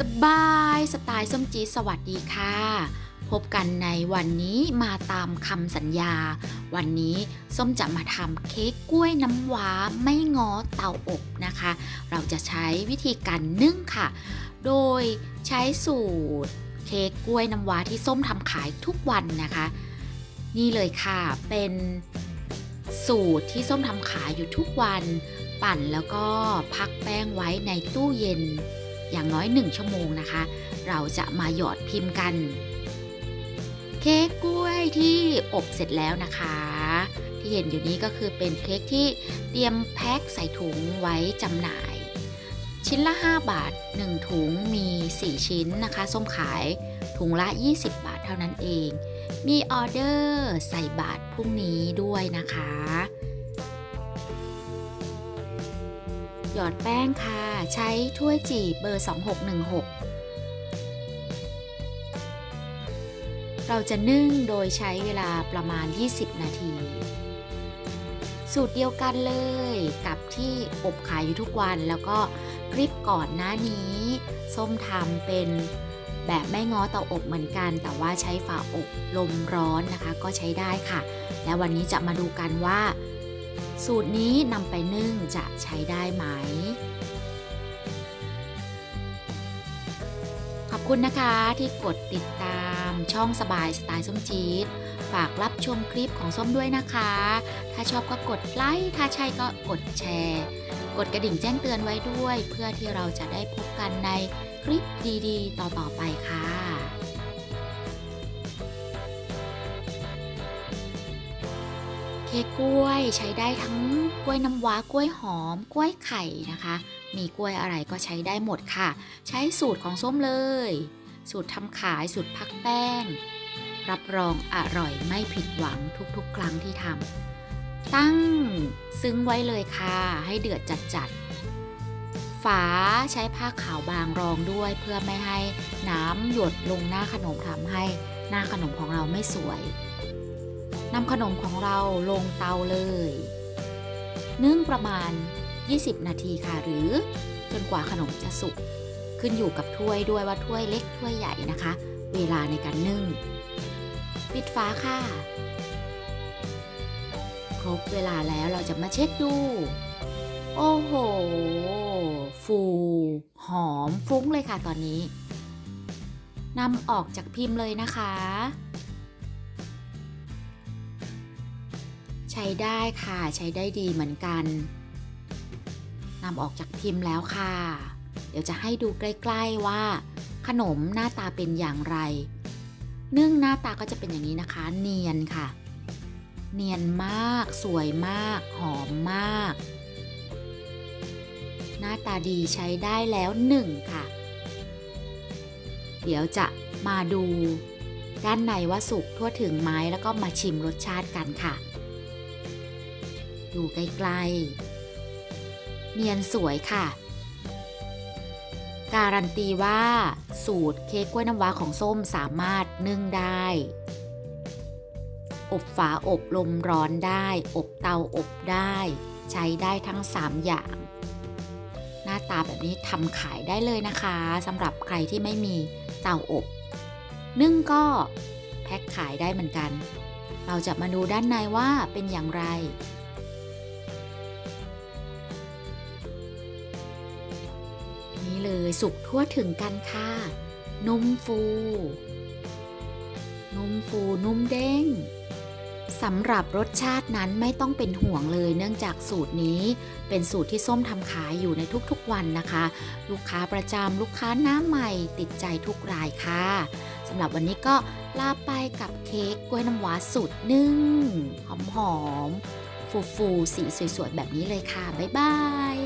สบายสไตล์ส้มจีสวัสดีค่ะ พบกันในวันนี้มาตามคำสัญญา วันนี้ส้มจะมาทำเค้กกล้วยน้ำว้าไม่งอเตาอบนะคะ เราจะใช้วิธีการนึ่งค่ะ โดยใช้สูตร เค้กกล้วยน้ำว้าที่ส้มทำขายทุกวันนะคะ นี่เลยค่ะเป็นสูตรที่ส้มทำขายอยู่ทุกวัน ปั่นแล้วก็พักแป้งไว้ในตู้เย็น อย่างน้อย 1 ชั่วโมงนะคะ เราจะมาหยอดพิมพ์กัน เค้กกล้วยที่อบเสร็จแล้วนะคะ ที่เห็นอยู่นี้ก็คือเป็นเค้กที่เตรียมแพ็คใส่ถุงไว้จำหน่าย ชิ้นละ 5 บาท 1 ถุงมี 4 ชิ้นนะคะส้มขายถุงละ 20 บาทเท่านั้นเอง มีออเดอร์ใส่บาทพรุ่งนี้ด้วยนะคะ หยอดแป้งค่ะ ใช้ถ้วยจีบเบอร์ 2616 เราจะนึ่งโดยใช้เวลาประมาณ 20 นาที สูตรเดียวกันเลยกับที่อบขายอยู่ทุกวันแล้วก็คลิปก่อนหน้านี้ ส้มทำเป็นแบบไม่ง้อเตาอบเหมือนกัน แต่ว่าใช้ฝาอบลมร้อนนะคะ ก็ใช้ได้ค่ะ และวันนี้จะมาดูกันว่า สูตรนี้นำไปนึ่งจะใช้ได้ไหม ขอบคุณนะคะที่กดติดตามช่องสบายสไตล์ส้มจี๊ดฝากรับชมคลิปของส้มด้วยนะคะ ถ้าชอบก็กดไลค์ ถ้าใช่ก็กดแชร์ กดกระดิ่งแจ้งเตือนไว้ด้วย เพื่อที่เราจะได้พบกันในคลิปดีๆ ต่อๆไปค่ะ เค้กกล้วยใช้ได้ทั้งกล้วยน้ำว้ากล้วยหอม กล้วยไข่นะคะ มีกล้วยอะไรก็ใช้ได้หมดค่ะ ใช้สูตรของส้มเลย สูตรทำขายสูตรพักแป้ง รับรองอร่อยไม่ผิดหวังทุกๆ ครั้งที่ทำตั้งซึ้งไว้เลยค่ะ ให้เดือดจัดๆ ฝาใช้ผ้าขาวบางรองด้วยเพื่อไม่ให้น้ำหยดลงหน้าขนมทำให้หน้าขนมของเราไม่สวย นำขนมของเราลงเตาเลยนึ่งประมาณ 20 นาทีค่ะ หรือจนกว่าขนมจะสุก ขึ้นอยู่กับถ้วยด้วยว่าถ้วยเล็กถ้วยใหญ่นะคะ เวลาในการนึ่ง ปิดฝาค่ะ ครบเวลาแล้วเราจะมาเช็คดู โอ้โห ฟูหอมฟุ้งเลยค่ะตอนนี้นำออกจากพิมพ์เลยนะคะ ใช้ได้ค่ะใช้ได้ดีเหมือนกันนำออกจากพิมพ์แล้วค่ะ เดี๋ยวจะให้ดูใกล้ๆว่า ขนมหน้าตาเป็นอย่างไร นึ่งหน้าตาก็จะเป็นอย่างนี้นะคะ เนียนค่ะ เนียนมาก สวยมาก หอมมาก หน้าตาดีใช้ได้แล้วหนึ่งค่ะ เดี๋ยวจะมาดูด้านในว่าสุกทั่วถึงไหมแล้วก็มาชิมรสชาติกันค่ะ ดูใกล้ๆ เนียนสวยค่ะ การันตีว่า สูตรเค้กกล้วยน้ำว้าของส้มสามารถนึ่งได้ อบฝาอบลมร้อนได้ อบเตาอบได้ ใช้ได้ทั้ง 3 อย่าง หน้าตาแบบนี้ทำขายได้เลยนะคะสำหรับใครที่ไม่มีเตาอบ นึ่งก็แพ็คขายได้เหมือนกัน เราจะมาดูด้านในว่าเป็นอย่างไร สุกทั่วถึงกันค่ะ นุ่มฟู นุ่มฟูนุ่มเด้งสำหรับรสชาตินั้นไม่ต้องเป็นห่วงเลยเนื่องจากสูตรนี้ เป็นสูตรที่ส้มทำขายอยู่ในทุกๆวันนะคะ ลูกค้าประจำลูกค้าหน้าใหม่ติดใจทุกรายค่ะสำหรับวันนี้ก็ลาไปกับเค้กกล้วยน้ำว้าสูตรนึ่งหอมๆฟูๆสีสวยๆแบบนี้เลยค่ะ บ๊ายบาย